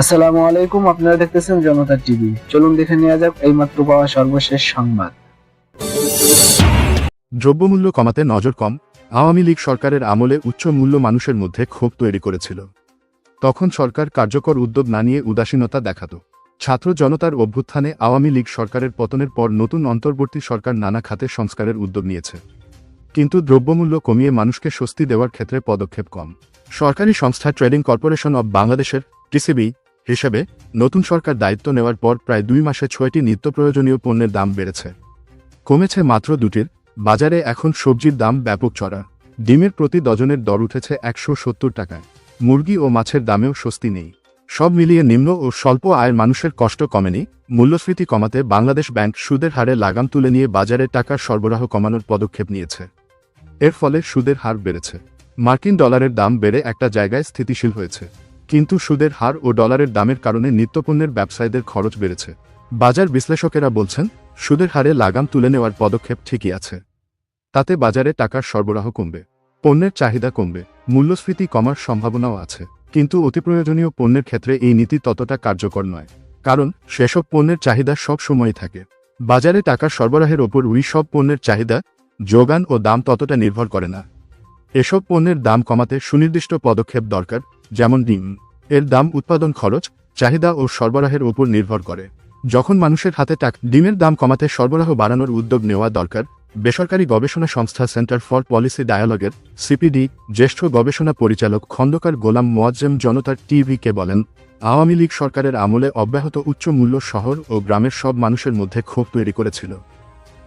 আসসালামু আলাইকুম, আপনারা দেখতেছেন জনতা টিভি। চলুন দেখে নেওয়া যাক এইমাত্র পাওয়া সর্বশেষ সংবাদ। দ্রব্যমূল্য কমাতে নজর কম, আওয়ামী লীগ সরকারের আমলে উচ্চ মূল্য মানুষের মধ্যে ক্ষোভ তৈরি করেছিল। তখন সরকার কার্যকর উদ্যোগ না নিয়ে উদাসীনতা দেখাত। ছাত্র জনতার অভ্যুত্থানে আওয়ামী লীগ সরকারের পতনের পর নতুন অন্তর্বর্তী সরকার নানা খাতে সংস্কারের উদ্যোগ নিয়েছে। কিন্তু দ্রব্যমূল্য কমিয়ে মানুষকে স্বস্তি দেওয়ার ক্ষেত্রে পদক্ষেপ কম। সরকারি সংস্থা ট্রেডিং কর্পোরেশন অব বাংলাদেশের, টিসিবি হিসেবে, নতুন সরকার দায়িত্ব নেওয়ার পর প্রায় দুই মাসে ছয়টি নিত্য প্রয়োজনীয় পণ্যের দাম বেড়েছে। কমেছে মাত্র দুটির। বাজারে এখন সবজির দাম ব্যাপক চড়া ডিমের প্রতি ডজনের দর উঠেছে একশো সত্তর টাকায়। মুরগি ও মাছের দামেও স্বস্তি নেই। সব মিলিয়ে নিম্ন ও স্বল্প আয়ের মানুষের কষ্ট কমেনি। মূল্যস্ফীতি কমাতে বাংলাদেশ ব্যাংক সুদের হারে লাগাম তুলে নিয়ে বাজারে টাকার সরবরাহ কমানোর পদক্ষেপ নিয়েছে। এর ফলে সুদের হার বেড়েছে। মার্কিন ডলারের দাম বেড়ে একটা জায়গায় স্থিতিশীল হয়েছে। কিন্তু সুদের হার ও ডলারের দামের কারণে নিত্যপণ্যের ব্যবসায়ীদের খরচ বেড়েছে। বাজার বিশ্লেষকেরা বলছেন, সুদের হারে লাগাম তুলে নেওয়ার পদক্ষেপ ঠিকই আছে। তাতে বাজারে টাকার সরবরাহ কমবে, পণ্যের চাহিদা কমবে, মূল্যস্ফীতি কমার সম্ভাবনাও আছে। কিন্তু অতিপ্রয়োজনীয় পণ্যের ক্ষেত্রে এই নীতি ততটা কার্যকর নয়, কারণ সেসব পণ্যের চাহিদা সব সময়ই থাকে। বাজারে টাকার সরবরাহের ওপর ওই সব পণ্যের চাহিদা, যোগান ও দাম ততটা নির্ভর করে না। এসব পণ্যের দাম কমাতে সুনির্দিষ্ট পদক্ষেপ দরকার, যেমন ডিম। এর দাম, উৎপাদন খরচ, চাহিদা ও সরবরাহের ওপর নির্ভর করে। যখন মানুষের হাতে টাক, ডিমের দাম কমাতে সরবরাহ বাড়ানোর উদ্যোগ নেওয়া দরকার, বেসরকারি গবেষণা সংস্থা সেন্টার ফর পলিসি ডায়ালগের সিপিডি জ্যেষ্ঠ গবেষণা পরিচালক খন্দকার গোলাম মোয়াজ্জেম জনতার টিভিকে বলেন, আওয়ামী লীগ সরকারের আমলে অব্যাহত উচ্চ মূল্য শহর ও গ্রামের সব মানুষের মধ্যে ক্ষোভ তৈরি করেছিল।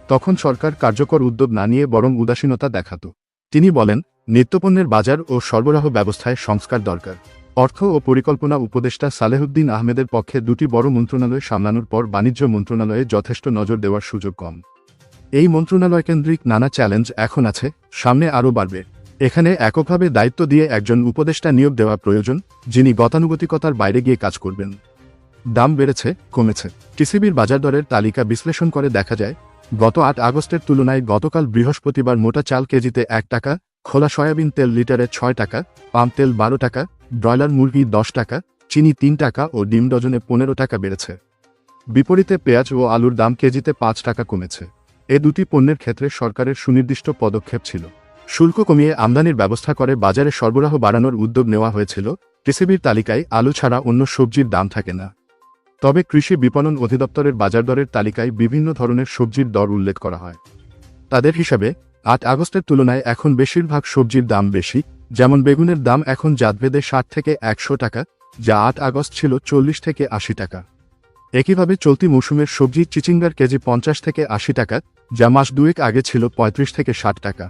তখন সরকার কার্যকর উদ্যোগ না নিয়ে বরং উদাসীনতা দেখাত। তিনি বলেন, নিত্যপণ্যের বাজার ও সরবরাহ ব্যবস্থায় সংস্কার দরকার। অর্থ ও পরিকল্পনা উপদেষ্টা সালেহুদ্দিন আহমেদের পক্ষে দুটি বড় মন্ত্রণালয় সামলানোর পর বাণিজ্য মন্ত্রণালয়ে যথেষ্ট নজর দেওয়ার সুযোগ কম। এই মন্ত্রণালয় কেন্দ্রিক নানা চ্যালেঞ্জ এখন আছে, সামনে আরও বাড়বে। এখানে এককভাবে দায়িত্ব দিয়ে একজন উপদেষ্টা নিয়োগ দেওয়া প্রয়োজন, যিনি গতানুগতিকতার বাইরে গিয়ে কাজ করবেন। দাম বেড়েছে, কমেছে। টিসিবির বাজার দরের তালিকা বিশ্লেষণ করে দেখা যায়, গত আট আগস্টের তুলনায় গতকাল বৃহস্পতিবার মোটা চাল কেজিতে এক টাকা, খোলা সয়াবিন তেল লিটারে ছয় টাকা, পাম তেল বারো টাকা ব্রয়লার মুরগি দশ টাকা, চিনি তিন টাকা ও ডিম ডজনে পনেরো টাকা বেড়েছে। বিপরীতে পেঁয়াজ ও আলুর দাম কেজিতে পাঁচ টাকা কমেছে। এ দুটি পণ্যের ক্ষেত্রে সরকারের সুনির্দিষ্ট পদক্ষেপ ছিল। শুল্ক কমিয়ে আমদানির ব্যবস্থা করে বাজারে সরবরাহ বাড়ানোর উদ্যোগ নেওয়া হয়েছিল। টিসিবির তালিকায় আলু ছাড়া অন্য সবজির দাম থাকে না। তবে কৃষি বিপণন অধিদপ্তরের বাজার দরের তালিকায় বিভিন্ন ধরনের সবজির দর উল্লেখ করা হয়। তাদের হিসাবে, আট আগস্টের তুলনায় এখন বেশিরভাগ সবজির দাম বেশি যেমন বেগুনের দাম এখন জাতভেদে ষাট থেকে একশো টাকা, যা আট আগস্ট ছিল চল্লিশ থেকে আশি টাকা। একইভাবে চলতি মৌসুমের সবজি চিচিঙ্গার কেজি পঞ্চাশ থেকে আশি টাকা, যা মাস দুয়েক আগে ছিল পঁয়ত্রিশ থেকে ষাট টাকা।